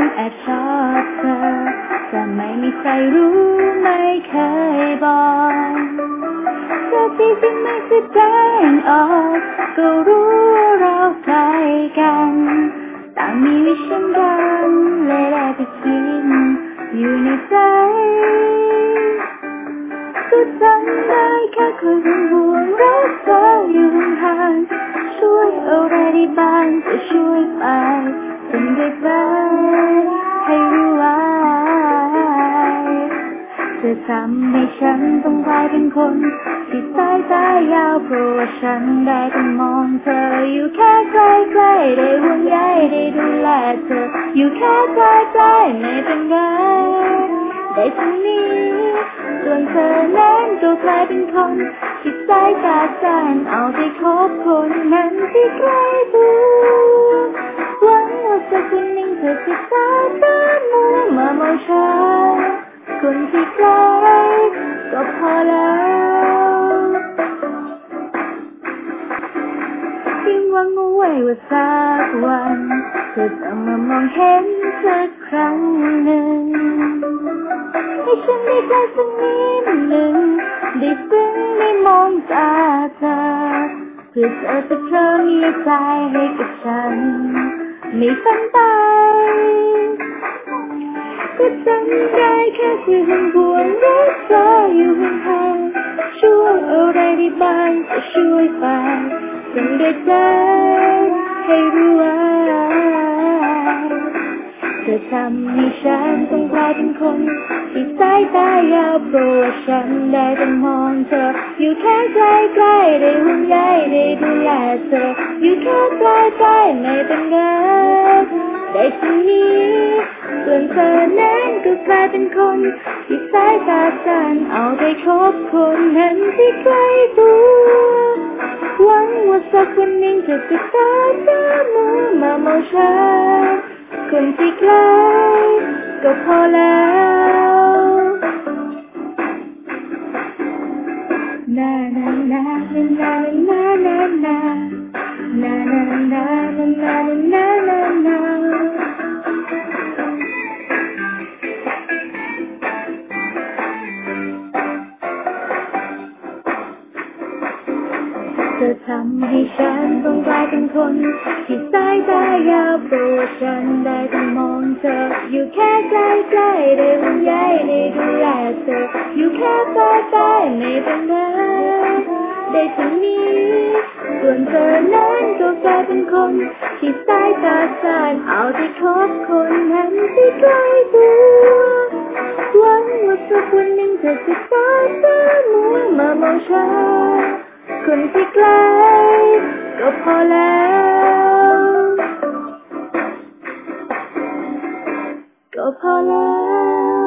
คนแอบชอบเธอ แต่ไม่มีใครรู้ไม่เคยบอกเธอที่ที่ไม่แสดงออก ก็รู้ว่าเราใกล้กัน ต่างมีวิชันกันเลยได้ไปคิดอยู่ในใจก็จำได้แค่คอยเป็นห่วงรักเธออยู่ห่างช่วยอะไรได้บ้างจะช่วยไปจ ทำให้ฉันต้องกลายเป็นคนที่สายตายาวเพราะว่าฉันได้แต่มองเธออยู่แค่ใกล้ๆได้ห่วงใยได้ดูแลเธอ อยู่แค่ใกล้ๆไม่เป็นไรได้เท่านี้ส่วนเธอนั้นก็กลายเป็นคนที่สายตาสั้นเอาไปคบคนนั้นที่ใกล้ตัวหวังว่าสักวันหนึ่งเธอจะตาตามัวมามองฉัน คนที่ใกล้ก็พอแล้วยิ่งหวังเอาไว้ว่าสักวันเธอจะมามองเห็นสักครั้งหนึ่งให้ฉันได้ใกล้สักนิดหนึ่งได้ซึ้งได้มองตาเธอเพื่อเธอจะเธอมีใจให้กับฉัน ไม่ฝันไป จำได้แค่เพียงห่วงรักเธออยู่ห่างๆช่วยอะไรได้บ้างจะช่วยไปจนได้ใจให้รู้ว่าเธอทำให้ฉันต้องกลายเป็นคนที่สายตายาวเพราะว่าฉันได้แต่มองเธอ อยู่แค่ใกล้ๆได้ห่วงใยได้ดูแลเธอ อยู่แค่ใกล้ๆไม่เป็นไร ก็กลายเป็นคน ที่สายตาสั้นเอาไปคบคนนั้นที่ใกล้ตัว หวังว่าสักวันหนึ่งเธอจะตาตามือมาเมองฉันคนที่ใกล้ก็พอแล้วนานานานานานานานานานานานานานา ธอทำให้ฉันต้องกลายเป็นคนที่สายตายาวเพราะว่าฉันได้แต่มองเธอ อยู่แค่ใกล้ๆได้ห่วงใยได้ดูแลเธอ อยู่แค่ใกล้ๆไม่เป็นไรได้เท่านี้ ส่วนเธอนั้นก็กลายเป็นคน ที่สายตาสั้นเอาแต่คบคนนั้นที่ใกล้ตัวหวังว่าสักวันหนึ่งเธอจะตาตามัวมามองฉัน คนที่ใกล้ก็พอแล้ว ก็พอแล้ว